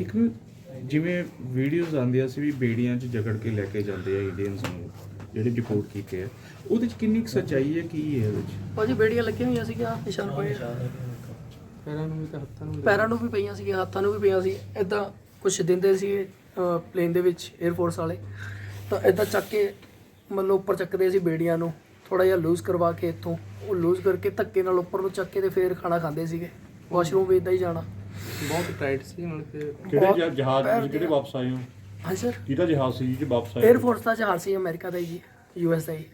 ਇੱਕ ਨਾ ਜਿਵੇਂ ਵੀਡੀਓਜ਼ ਆਉਂਦੀਆਂ ਸੀ ਵੀ ਬੇੜੀਆਂ 'ਚ ਜਕੜ ਕੇ ਲੈ ਕੇ ਜਾਂਦੇ ਆ ਇੰਡੀਅਨਸ ਨੂੰ ਜਿਹੜੇ ਡਿਪੋਰਟ ਕੀਤੇ ਆ। ਉਹਦੇ 'ਚ ਕਿੰਨੀ ਕੁ ਸੱਚਾਈ ਹੈ ਕੀ ਹੈ ਉਹਦੇ 'ਚ? ਭਾਜੀ ਬੇੜੀਆਂ ਲੱਗੀਆਂ ਹੋਈਆਂ ਸੀਗੀਆਂ ਨਿਸ਼ਾਨ ਪਏ ਪੈਰਾਂ ਨੂੰ ਵੀ ਤਾਂ ਹੱਥਾਂ ਨੂੰ ਵੀ ਪੈਰਾਂ ਨੂੰ ਵੀ ਪਈਆਂ ਸੀਗੀਆਂ ਹੱਥਾਂ ਨੂੰ ਵੀ ਪਈਆਂ ਸੀ। ਇਦਾਂ ਕੁਝ ਦਿੰਦੇ ਸੀ ਪਲੇਨ ਦੇ ਵਿੱਚ 에ਅਰਫੋਰਸ ਵਾਲੇ। ਤਾਂ ਇਦਾਂ ਚੱਕ ਕੇ ਮਤਲਬ ਉੱਪਰ ਚੱਕਦੇ ਸੀ ਬੇੜੀਆਂ ਨੂੰ। ਥੋੜਾ ਜਿਹਾ ਲੂਜ਼ ਕਰਵਾ ਕੇ ਇੱਥੋਂ। ਉਹ ਲੂਜ਼ ਕਰਕੇ ਧੱਕੇ ਨਾਲ ਉੱਪਰ ਨੂੰ ਚੱਕ ਕੇ ਤੇ ਫੇਰ ਖਾਣਾ ਖਾਂਦੇ ਸੀਗੇ। ਵਾਸ਼ਰੂਮ ਵੀ ਇਦਾਂ ਹੀ ਜਾਣਾ। ਬਹੁਤ ਟਾਈਟ ਸੀ ਮਤਲਬ ਕਿ ਕਿਹੜੇ ਜਹਾ- ਜਹਾਜ਼ ਵਿੱਚ ਕਿਹੜੇ ਵਾਪਸ ਆਏ ਹੋ? ਹਾਂ ਸਰ ਕਿਹਦਾ ਜਹਾਜ਼ ਸੀ ਜੀ ਵਾਪਸ ਆਏ? 에ਅਰਫੋਰਸ ਦਾ ਜਹਾਜ਼ ਸੀ ਅਮਰੀਕਾ ਦਾ ਹੀ ਜੀ ਯੂਐਸ ਦਾ ਹੀ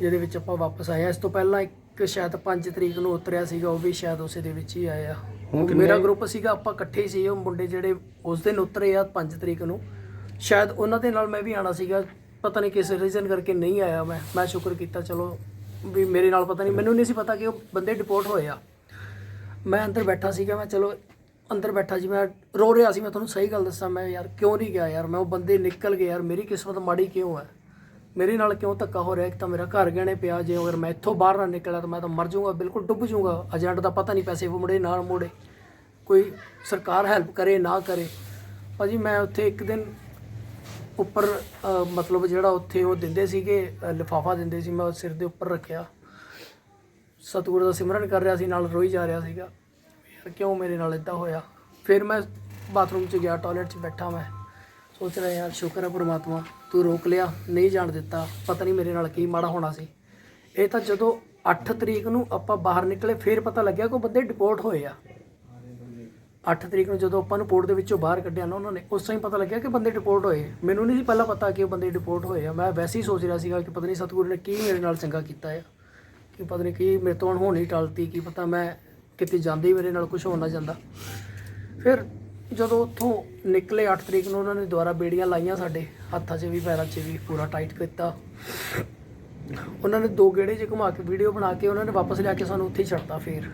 ਜਿਹਦੇ ਵਿੱਚ ਆਪਾਂ ਵਾਪਸ ਆਏ ਇਸ ਤੋਂ ਪਹਿਲਾਂ ਇੱਕ ਸ਼ਾਇਦ 5 ਤਰੀਕ ਨੂੰ ਉਤਰਿਆ ਸੀਗਾ ਉਹ ਵੀ ਸ਼ਾਇਦ ਉਸੇ ਦੇ ਵਿੱਚ ਹੀ ਆਇਆ। ਹੁਣ ਕਿੰਨੇ- ਮੇਰਾ ਗਰੁੱਪ ਸੀਗਾ ਆਪਾਂ ਇਕੱਠੇ ਹੀ ਸੀ। ਉਹ ਮੁੰਡੇ ਜਿਹੜੇ ਉਸ ਦਿਨ ਉਤਰੇ ਆ 5 ਤਰੀਕ ਨੂੰ। ਸ਼ਾਇਦ ਉਹਨਾਂ ਦੇ ਨਾਲ ਮੈਂ ਵੀ ਆਣਾ ਸੀਗਾ। ਪਤਾ ਨਹੀਂ ਕਿਸ ਰੀਜ਼ਨ ਕਰਕੇ ਨਹੀਂ ਆਇਆ ਮੈਂ। ਮੈਂ ਸ਼ੁਕਰ ਕੀਤਾ, ਚਲੋ ਵੀ ਮੇਰੇ ਨਾਲ ਪਤਾ ਨਹੀਂ, ਮੈਨੂੰ ਨਹੀਂ ਸੀ ਪਤਾ ਕਿ ਉਹ ਬੰਦੇ ਡਿਪੋਰਟ ਹੋਏ ਆ। ਮੈਂ ਅੰਦਰ ਬੈਠਾ ਸੀਗਾ, ਮੈਂ ਚਲੋ ਅੰਦਰ ਬੈਠਾ ਜੀ ਮੈਂ ਰੋ ਰਿਹਾ ਸੀ, ਮੈਂ ਤੁਹਾਨੂੰ ਸਹੀ ਗੱਲ ਦੱਸਾਂ, ਮੈਂ ਯਾਰ ਕਿਉਂ ਨਹੀਂ ਗਿਆ ਯਾਰ? ਮੈਂ ਉਹ ਬੰਦੇ ਨਿਕਲ ਗਏ ਯਾਰ, ਮੇਰੀ ਕਿਸਮਤ ਮਾੜੀ ਕਿਉਂ ਹੈ ਮੇਰੇ ਨਾਲ ਕਿਉਂ ਧੱਕਾ ਹੋ ਰਿਹਾ? ਇੱਕ ਤਾਂ ਮੇਰਾ ਘਰ ਗਹਿਣੇ ਪਿਆ, ਜੇ ਅਗਰ ਮੈਂ ਇੱਥੋਂ ਬਾਹਰ ਨਾ ਨਿਕਲਿਆ ਤਾਂ ਮੈਂ ਤਾਂ ਮਰ ਜਾਊਂਗਾ, ਬਿਲਕੁਲ ਡੁੱਬ ਜਾਊਂਗਾ। ਏਜੰਟ ਦਾ ਪਤਾ ਨਹੀਂ ਪੈਸੇ ਮੁੜੇ ਨਾ ਮੁੜੇ। ਕੋਈ ਸਰਕਾਰ ਹੈਲਪ ਕਰੇ, ਨਾ ਕਰੇ। ਭਾਜੀ, ਮੈਂ ਉੱਥੇ ਇੱਕ ਦਿਨ ਉੱਪਰ ਅ, ਮਤਲਬ ਜਿਹੜਾ ਉੱਥੇ ਉਹ ਦਿੰਦੇ ਸੀਗੇ ਲਿਫਾਫਾ ਦਿੰਦੇ ਸੀ ਮੈਂ ਉਹ ਸਿਰ ਦੇ ਉੱਪਰ ਰੱਖਿਆ। ਸਤਿਗੁਰ ਦਾ ਸਿਮਰਨ ਕਰ ਰਿਹਾ ਸੀ ਨਾਲ ਰੋਈ ਜਾ ਰਿਹਾ ਸੀਗਾ। ਯਾਰ ਕਿਉਂ ਮੇਰੇ ਨਾਲ ਇਦਾਂ ਹੋਇਆ? ਫਿਰ ਮੈਂ ਬਾਥਰੂਮ 'ਚ ਗਿਆ ਟਾਇਲਟ 'ਚ ਬੈਠਾ ਮੈਂ। ਸੋਚ ਰਿਹਾ ਯਾਰ ਸ਼ੁਕਰ ਹੈ ਪ੍ਰਮਾਤਮਾ ਤੂੰ ਰੋਕ ਲਿਆ ਨਹੀਂ ਜਾਣ ਦਿੱਤਾ। ਪਤਾ ਨਹੀਂ ਮੇਰੇ ਨਾਲ ਕੀ ਮਾੜਾ ਹੋਣਾ ਸੀ। ਇਹ ਤਾਂ ਜਦੋਂ 8 ਤਰੀਕ ਨੂੰ ਆਪਾਂ ਬਾਹਰ ਨਿਕਲੇ ਫਿਰ ਪਤਾ ਲੱਗਿਆ ਕਿ ਉਹ ਬੰਦੇ ਡਿਪੋਰਟ ਹੋਏ ਆ। 8 ਤਰੀਕ ਨੂੰ ਜਦੋਂ ਆਪਾਂ ਨੂੰ ਪੋਰਟ ਦੇ ਵਿੱਚੋਂ ਬਾਹਰ ਕੱਢਿਆ ਨਾ ਉਹਨਾਂ ਨੇ, ਉਸ ਟਾਈਮ ਪਤਾ ਲੱਗਿਆ ਕਿ ਬੰਦੇ ਡਿਪੋਰਟ ਹੋਏ ਮੈਨੂੰ ਨਹੀਂ ਸੀ ਪਹਿਲਾਂ ਪਤਾ ਕਿ ਉਹ ਬੰਦੇ ਡਿਪੋਰਟ ਹੋਏ ਆ। ਮੈਂ ਵੈਸੇ ਹੀ ਸੋਚ ਰਿਹਾ ਸੀਗਾ ਕਿ ਪਤਾ ਨਹੀਂ ਸਤਿਗੁਰੂ ਨੇ ਕੀ ਮੇਰੇ ਨਾਲ ਚੰਗਾ ਕੀਤਾ ਆ, ਕਿ ਪਤਾ ਨਹੀਂ ਕੀ ਮੇਰੇ ਤੋਂ ਹੋਣੀ ਟਲਤੀ, ਕੀ ਪਤਾ ਮੈਂ ਕਿਤੇ ਜਾਂਦੇ ਹੀ ਮੇਰੇ ਨਾਲ ਕੁਝ ਹੋ ਨਾ ਜਾਂਦਾ। ਫਿਰ ਜਦੋਂ ਉੱਥੋਂ ਨਿਕਲੇ 8 ਤਰੀਕ ਨੂੰ ਉਹਨਾਂ ਨੇ ਦੁਬਾਰਾ ਬੇੜੀਆਂ ਲਾਈਆਂ ਸਾਡੇ ਹੱਥਾਂ 'ਚ ਵੀ, ਪੈਰਾਂ 'ਚ ਵੀ, ਪੂਰਾ ਟਾਈਟ ਕੀਤਾ। ਉਹਨਾਂ ਨੇ ਦੋ ਗੇੜੇ 'ਚ ਘੁਮਾ ਕੇ ਵੀਡੀਓ ਬਣਾ ਕੇ ਉਹਨਾਂ ਨੇ ਵਾਪਸ ਲਿਆ ਕੇ ਸਾਨੂੰ ਉੱਥੇ ਹੀ ਛੱਡਤਾ ਫੇਰ।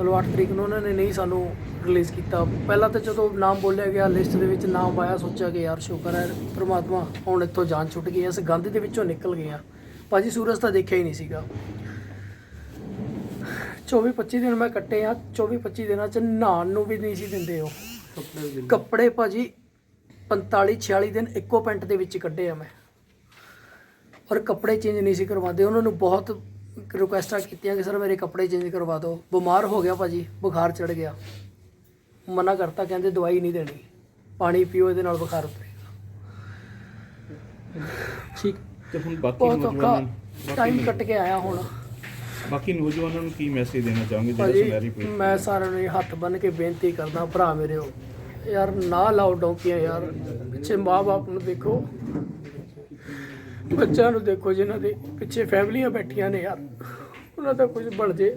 ਚਲੋ 8 ਤਰੀਕ ਨੂੰ ਉਹਨਾਂ ਨੇ ਨਹੀਂ ਸਾਨੂੰ ਰਿਲੀਜ਼ ਕੀਤਾ। ਪਹਿਲਾਂ ਤਾਂ ਜਦੋਂ ਨਾਮ ਬੋਲਿਆ ਗਿਆ ਲਿਸਟ ਦੇ ਵਿੱਚ ਨਾਮ ਆਇਆ ਸੋਚਿਆ ਕਿ ਯਾਰ ਸ਼ੁਕਰ ਹੈ ਪ੍ਰਮਾਤਮਾ ਹੁਣ ਇੱਥੋਂ ਜਾਨ ਛੁੱਟ ਗਈ ਇਸ ਗੰਦ ਦੇ ਵਿੱਚੋਂ ਨਿਕਲ ਗਏ ਆ ਭਾਜੀ ਸੂਰਜ ਤਾਂ ਦੇਖਿਆ ਹੀ ਨਹੀਂ ਸੀਗਾ। 24 25 ਦਿਨ ਮੈਂ ਕੱਟੇ ਆ 24 25 ਦਿਨਾਂ ਚ ਨਹਾਉਣ ਨੂੰ ਵੀ ਨਹੀਂ ਸੀ ਦਿੰਦੇ ਉਹ। ਕੱਪੜੇ ਭਾਜੀ 45 46 ਦਿਨ ਇੱਕੋ ਪੈਂਟ ਦੇ ਵਿੱਚ ਕੱਢੇ ਆ ਮੈਂ। ਔਰ ਕੱਪੜੇ ਚੇਂਜ ਨਹੀਂ ਸੀ ਕਰਵਾਉਂਦੇ। ਉਹਨਾਂ ਨੂੰ ਬਹੁਤ ਰਿਕੁਐਸਟਾਂ ਕੀਤੀਆਂ ਕਿ ਸਰ ਮੇਰੇ ਕੱਪੜੇ ਚੇਂਜ ਕਰਵਾ ਦਿਓ। ਬਿਮਾਰ ਹੋ ਗਿਆ ਭਾਜੀ ਬੁਖਾਰ ਚੜ ਗਿਆ। ਮਨਾ ਕਰਤਾ ਕਹਿੰਦੇ ਦਵਾਈ ਨਹੀਂ ਦੇਣੀ। ਪਾਣੀ ਪੀਓ ਇਹਦੇ ਨਾਲ ਬੁਖਾਰ ਉਤਰੇਗਾ ਠੀਕ। ਤੇ ਹੁਣ ਬਾਕੀ ਬਹੁਤ ਔਖਾ ਨੌਜਵਾਨਾਂ ਟਾਈਮ ਕੱਟ ਕੇ ਆਇਆ ਹੁਣ। ਬਾਕੀ ਨੌਜਵਾਨਾਂ ਨੂੰ ਕੀ ਮੈਸੇਜ ਦੇਣਾ ਚਾਹੋਗੇ ਜਿਹੜੇ ਸੁਨਹਿਰੀ ਭਾਜੀ ਪੀੜ੍ਹੀ ਮੈਂ ਸਾਰਿਆਂ ਨੂੰ ਇਹ ਹੱਥ ਬੰਨ ਕੇ ਬੇਨਤੀ ਕਰਦਾ ਭਰਾ ਮੇਰੇ ਯਾਰ ਨਾ ਲਾਓ ਡੌਂਕੀਆਂ ਯਾਰ। ਪਿੱਛੇ ਮਾਪੇ ਨੂੰ ਦੇਖੋ। ਬੱਚਿਆਂ ਨੂੰ ਦੇਖੋ ਜਿਨ੍ਹਾਂ ਦੇ ਪਿੱਛੇ ਫੈਮਲੀਆਂ ਬੈਠੀਆਂ ਨੇ ਯਾਰ ਉਹਨਾਂ ਦਾ ਕੁਝ ਬਣ ਜੇ।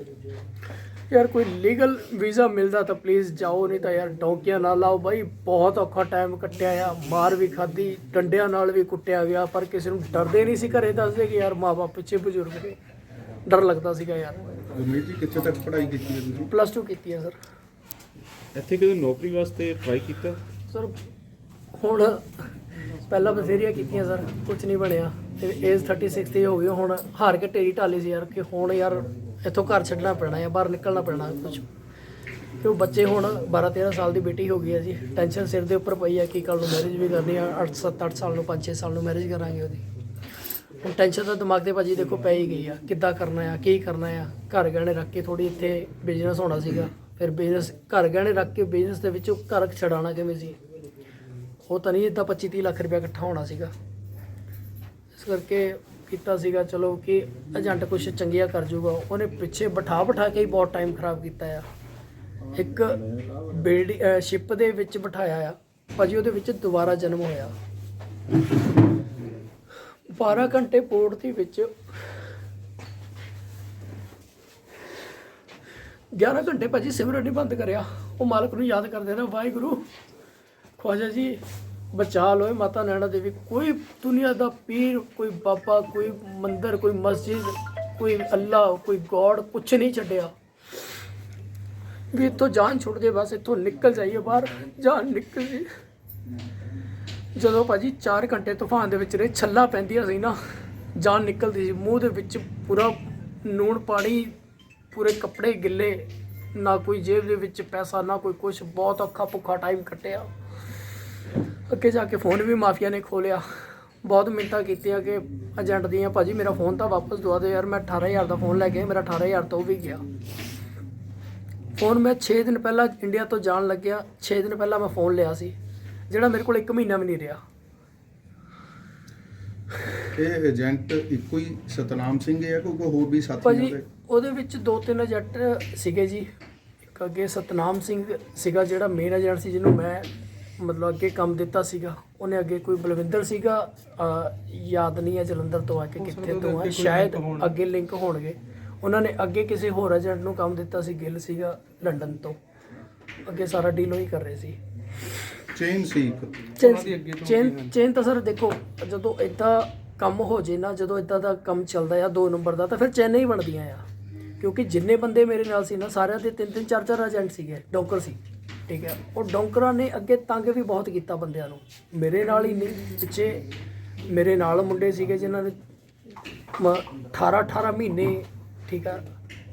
ਯਾਰ ਕੋਈ ਲੀਗਲ ਵੀਜ਼ਾ ਮਿਲਦਾ ਤਾਂ ਪਲੀਜ਼ ਜਾਓ ਨਹੀਂ ਤਾਂ ਯਾਰ ਡੌਂਕੀਆਂ ਨਾ ਲਾਓ ਬਾਈ। ਬਹੁਤ ਔਖਾ ਟਾਈਮ ਕੱਟਿਆ ਆ ਮਾਰ ਵੀ ਖਾਧੀ ਡੰਡਿਆਂ ਨਾਲ ਵੀ ਕੁੱਟਿਆ ਗਿਆ ਪਰ ਕਿਸੇ ਨੂੰ ਡਰਦੇ ਨਹੀਂ ਸੀ ਘਰੇ ਦੱਸਦੇ ਕਿ ਯਾਰ ਮਾਪੇ ਪਿੱਛੇ ਬਜ਼ੁਰਗ ਨੇ। ਡਰ ਲੱਗਦਾ ਸੀਗਾ ਯਾਰ। ਗੁਰਮੀਤ ਜੀ ਕਿੱਥੇ ਤੱਕ ਪੜ੍ਹਾਈ ਕੀਤੀ ਹੈ ਤੁਸੀਂ? ਪਲੱਸ 2 ਕੀਤੀ ਹੈ ਸਰ ਇੱਥੇ ਕਦੇ ਨੌਕਰੀ ਵਾਸਤੇ ਟਰਾਈ ਕੀਤਾ? ਸਰ ਹੁਣ ਪਹਿਲਾਂ ਬਥੇਰੀਆਂ ਕੀਤੀਆਂ ਸਰ ਕੁਝ ਨਹੀਂ ਬਣਿਆ। ਤੇ ਏਜ 36 ਤੇ ਹੋ ਗਈ, ਹੁਣ ਹਾਰ ਕੇ ਢੇਰੀ ਢਾਲੀ ਸੀ ਯਾਰ, ਕਿ ਹੁਣ ਯਾਰ ਇੱਥੋਂ ਘਰ ਛੱਡਣਾ ਪੈਣਾ ਹੈ ਬਾਹਰ ਨਿਕਲਣਾ ਪੈਣਾ ਕੁਝ ਕਿ ਉਹ ਬੱਚੇ ਹੁਣ 12 13 ਸਾਲ ਦੀ ਬੇਟੀ ਹੋ ਗਈ ਹੈ ਜੀ। ਟੈਨਸ਼ਨ ਸਿਰ ਦੇ ਉੱਪਰ ਪਈ ਹੈ ਕਿ ਕੱਲ ਨੂੰ ਮੈਰਿਜ ਵੀ ਕਰਨੀ ਆ 8 7 8 ਸਾਲ ਨੂੰ 5 6 ਸਾਲ ਨੂੰ ਮੈਰਿਜ ਕਰਾਂਗੇ ਉਹਦੀ। ਹੁਣ ਟੈਨਸ਼ਨ ਤਾਂ ਦਿਮਾਗ ਤੇ ਭਾਜੀ ਦੇਖੋ ਪੈ ਹੀ ਗਈ ਆ, ਕਿੱਦਾਂ ਕਰਨਾ ਆ, ਕੀ ਕਰਨਾ ਆ। ਘਰ ਗਹਿਣੇ ਰੱਖ ਕੇ ਥੋੜੀ ਇੱਥੇ ਬਿਜ਼ਨਸ ਹੋਣਾ ਸੀਗਾ। ਫਿਰ ਬਿਜ਼ਨਸ ਘਰ ਗਹਿਣੇ ਰੱਖ ਕੇ ਬਿਜ਼ਨਸ ਦੇ ਵਿੱਚੋਂ ਘਰ ਛਡਾਉਣਾ ਕਿਵੇਂ ਸੀ? ਉਹ ਤਾਂ ਨਹੀਂ ਇਦਾਂ 25 30 ਲੱਖ ਰੁਪਇਆ ਇਕੱਠਾ ਹੋਣਾ ਸੀਗਾ। ਇਸ ਕਰਕੇ ਕੀਤਾ ਸੀਗਾ, ਚਲੋ ਕਿ ਏਜੰਟ ਕੁਛ ਚੰਗੀਆਂ ਕਰ ਜੂਗਾ। ਉਹਨੇ ਪਿੱਛੇ ਬਿਠਾ ਬਿਠਾ ਕੇ ਹੀ ਬਹੁਤ ਟਾਈਮ ਖਰਾਬ ਕੀਤਾ ਆ। ਇੱਕ ਬਿਲਡਿੰਗ ਸ਼ਿਪ ਦੇ ਵਿੱਚ ਬਿਠਾਇਆ ਆ। ਭਾਜੀ, ਉਹਦੇ ਵਿੱਚ ਦੁਬਾਰਾ ਜਨਮ ਹੋਇਆ। 12 ਘੰਟੇ ਪੋਰਟ ਦੇ ਵਿੱਚ 11 ਘੰਟੇ ਭਾਜੀ ਸਿਮਰਨ ਨਹੀਂ ਬੰਦ ਕਰਿਆ। ਉਹ ਮਾਲਕ ਨੂੰ ਯਾਦ ਕਰਦੇ ਨਾ, ਵਾਹਿਗੁਰੂ। ਖਵਾਜਾ ਜੀ, ਬਚਾ ਲੋਏ ਮਾਤਾ ਨੈਣਾ ਦੇਵੀ। ਕੋਈ ਦੁਨੀਆ ਦਾ ਪੀਰ, ਕੋਈ ਬਾਬਾ, ਕੋਈ ਮੰਦਰ, ਕੋਈ ਮਸਜਿਦ, ਕੋਈ ਅੱਲਾ ਕੋਈ ਗੋਡ ਕੁਛ ਨਹੀਂ ਛੱਡਿਆ। ਵੀ ਇੱਥੋਂ ਜਾਨ ਛੁੱਟ ਜੇ ਬਸ ਇੱਥੋਂ ਨਿਕਲ ਜਾਈਏ ਬਾਹਰ, ਜਾਨ ਨਿਕਲ ਜੀ ਜਦੋਂ ਭਾਜੀ 4 ਘੰਟੇ ਤੂਫਾਨ ਦੇ ਵਿੱਚ ਰਹੇ, ਛੱਲਾ ਪੈਂਦੀਆਂ ਸੀ ਨਾ, ਜਾਨ ਨਿਕਲਦੀ ਸੀ। ਮੂੰਹ ਦੇ ਵਿੱਚ ਪੂਰਾ ਨੂਣ ਪਾਣੀ, ਪੂਰੇ ਕੱਪੜੇ ਗਿੱਲੇ, ਨਾ ਕੋਈ ਜੇਬ ਦੇ ਵਿੱਚ ਪੈਸਾ, ਨਾ ਕੋਈ ਕੁਝ ਬਹੁਤ ਔਖਾ ਭੁੱਖਾ ਟਾਈਮ ਕੱਟਿਆ। ਅੱਗੇ ਜਾ ਕੇ ਫੋਨ ਵੀ ਮਾਫੀਆ ਨੇ ਖੋਲਿਆ। ਬਹੁਤ ਮਿੰਟਾਂ ਕੀਤੀਆਂ ਕਿ ਏਜੰਟ ਦੀਆਂ ਭਾਜੀ ਮੇਰਾ ਫੋਨ ਤਾਂ ਵਾਪਸ ਦਵਾ ਦਿਓ ਯਾਰ ਮੈਂ 18000 ਦਾ ਫੋਨ ਲੈ ਕੇ ਆਇਆ, ਮੇਰਾ 18000 ਤੋਂ ਵੀ ਗਿਆ। ਫੋਨ ਮੈਂ 6 ਦਿਨ ਪਹਿਲਾਂ ਇੰਡੀਆ ਤੋਂ ਜਾਣ ਲੱਗਿਆ 6 ਦਿਨ ਪਹਿਲਾਂ ਮੈਂ ਫੋਨ ਲਿਆ ਸੀ ਜਿਹੜਾ ਮੇਰੇ ਕੋਲ 1 ਮਹੀਨਾ ਵੀ ਨਹੀਂ ਰਿਹਾ। ਇਹ ਏਜੰਟ ਇੱਕੋ ਹੀ ਸਤਨਾਮ ਸਿੰਘ ਹੈ ਕੋਈ ਕੋਈ ਹੋਰ ਵੀ ਸਾਥੀ ਭਾਜੀ ਉਹਦੇ ਵਿੱਚ ਦੋ ਤਿੰਨ ਏਜੰਟ ਸੀਗੇ ਜੀ। ਇੱਕ ਅੱਗੇ ਸਤਨਾਮ ਸਿੰਘ ਸੀਗਾ ਜਿਹੜਾ ਮੇਨ ਏਜੰਟ ਸੀ ਜਿਹਨੂੰ ਮੈਂ ਮਤਲਬ ਅੱਗੇ ਕੰਮ ਦਿੱਤਾ ਸੀਗਾ ਉਹਨੇ ਅੱਗੇ ਕੋਈ ਬਲਵਿੰਦਰ ਸੀਗਾ ਅਹ ਯਾਦ ਨਹੀਂ ਹੈ ਜਲੰਧਰ ਤੋਂ ਆ ਕੇ ਕਿੱਥੇ ਤੋਂ ਆ ਸ਼ਾਇਦ। ਅੱਗੇ ਲਿੰਕ ਹੋਣਗੇ। ਉਹਨਾਂ ਨੇ ਅੱਗੇ ਕਿਸੇ ਹੋਰ ਏਜੰਟ ਨੂੰ ਕੰਮ ਦਿੱਤਾ ਸੀ ਗਿੱਲ ਸੀਗਾ ਲੰਡਨ ਤੋਂ। ਅੱਗੇ ਸਾਰਾ ਡੀਲ ਉਹੀ ਕਰ ਰਹੇ ਸੀ। ਚੇਨ ਸੀ ਇੱਕ। ਉਹਨਾਂ ਦੀ ਅੱਗੇ ਤੋਂ ਚੇਨ? ਚੇਨ ਤਾਂ ਸਰ ਦੇਖੋ ਜਦੋਂ ਇਦਾਂ ਕੰਮ ਹੋ ਜੇ ਨਾ ਜਦੋਂ ਇਦਾਂ ਦਾ ਕੰਮ ਚੱਲਦਾ ਆ ਦੋ ਨੰਬਰ ਦਾ ਤਾਂ ਫਿਰ ਚੈਨਾਂ ਹੀ ਬਣਦੀਆਂ ਆ। ਕਿਉਂਕਿ ਜਿੰਨੇ ਬੰਦੇ ਮੇਰੇ ਨਾਲ ਸੀ ਨਾ ਸਾਰਿਆਂ ਦੇ ਤਿੰਨ ਤਿੰਨ ਚਾਰ ਚਾਰ ਏਜੰਟ ਸੀਗੇ ਡੌਂਕਰ ਸੀ। ਠੀਕ ਹੈ। ਉਹ ਡੌਂਕਰਾਂ ਨੇ ਅੱਗੇ ਤੰਗ ਵੀ ਬਹੁਤ ਕੀਤਾ ਬੰਦਿਆਂ ਨੂੰ। ਮੇਰੇ ਨਾਲ ਹੀ ਨਹੀਂ ਪਿੱਛੇ ਮੇਰੇ ਨਾਲ ਮੁੰਡੇ ਸੀਗੇ ਜਿਨ੍ਹਾਂ ਨੇ 18 18 ਮਹੀਨੇ ਠੀਕ ਆ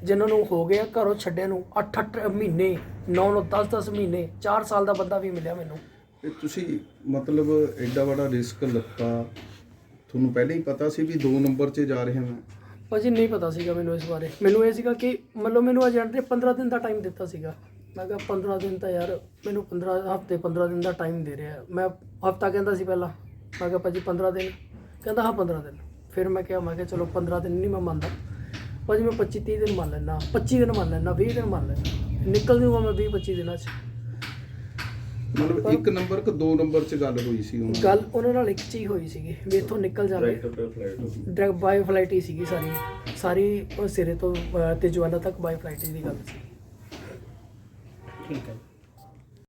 ਜਿਨ੍ਹਾਂ ਨੂੰ ਹੋ ਗਿਆ ਘਰੋਂ ਛੱਡਿਆ ਨੂੰ 8 8 ਮਹੀਨੇ 9 9 10 10 ਮਹੀਨੇ 4 ਸਾਲ ਦਾ ਬੰਦਾ ਵੀ ਮਿਲਿਆ ਮੈਨੂੰ। ਇਹ ਤੁਸੀਂ ਮਤਲਬ ਐਡਾ ਵੱਡਾ ਰਿਸਕ ਲੱਤਾ। ਤੁਹਾਨੂੰ ਪਹਿਲਾਂ ਹੀ ਪਤਾ ਸੀ ਵੀ ਦੋ ਨੰਬਰ 'ਚ ਜਾ ਰਹੇ ਹਾਂ ਭਾਜੀ ਨਹੀਂ ਪਤਾ ਸੀਗਾ ਮੈਨੂੰ ਇਸ ਬਾਰੇ। ਮੈਨੂੰ ਇਹ ਸੀਗਾ ਕਿ ਮਤਲਬ ਮੈਨੂੰ ਏਜੰਟ ਨੇ 15 ਦਿਨ ਦਾ ਟਾਈਮ ਦਿੱਤਾ ਸੀਗਾ। ਮੈਂ ਕਿਹਾ 15 ਦਿਨ ਤਾਂ ਯਾਰ ਮੈਨੂੰ 15 ਹਫ਼ਤੇ 15 ਦਿਨ ਦਾ ਟਾਈਮ ਦੇ ਰਿਹਾ। ਮੈਂ ਹਫ਼ਤਾ ਕਹਿੰਦਾ ਸੀ ਪਹਿਲਾਂ। ਮੈਂ ਕਿਹਾ ਭਾਜੀ 15 ਦਿਨ। ਕਹਿੰਦਾ ਹਾਂ 15 ਦਿਨ। ਫਿਰ ਮੈਂ ਕਿਹਾ ਮੈਂ ਕਿਹਾ ਚਲੋ 15 ਦਿਨ ਨਹੀਂ ਮੈਂ ਮੰਨਦਾ। ਭਾਜੀ ਮੈਂ 25 30 ਦਿਨ ਮੰਨ ਲੈਣਾ 25 ਦਿਨ ਮੰਨ ਲੈਣਾ 20 ਦਿਨ ਮੰਨ ਲੈਣਾ ਨਿਕਲ ਜੂਗਾ ਮੈਂ 20 25 ਦਿਨਾਂ 'ਚ। ਮਤਲਬ ਇੱਕ ਨੰਬਰ ਕਿ ਦੋ ਨੰਬਰ 'ਚ ਗੱਲ ਹੋਈ ਸੀ ਉਹਨਾਂ ਗੱਲ ਉਹਨਾਂ ਨਾਲ ਇੱਕ ਚੀਜ਼ ਹੋਈ ਸੀਗੀ। ਵੀ ਇੱਥੋਂ ਨਿਕਲ ਜਾਵੇ। ਡਾਇਰੈਕਟ ਬਾਈ ਫਲਾਈਟ ਹੀ ਸੀਗੀ ਸਾਰੀ। ਸਾਰੀ ਉਹ ਸਿਰੇ ਤੋਂ ਤੇ ਜਵਾਨਾ ਤੱਕ ਬਾਈ ਫਲਾਈਟ ਦੀ ਗੱਲ ਸੀ। ਠੀਕ ਹੈ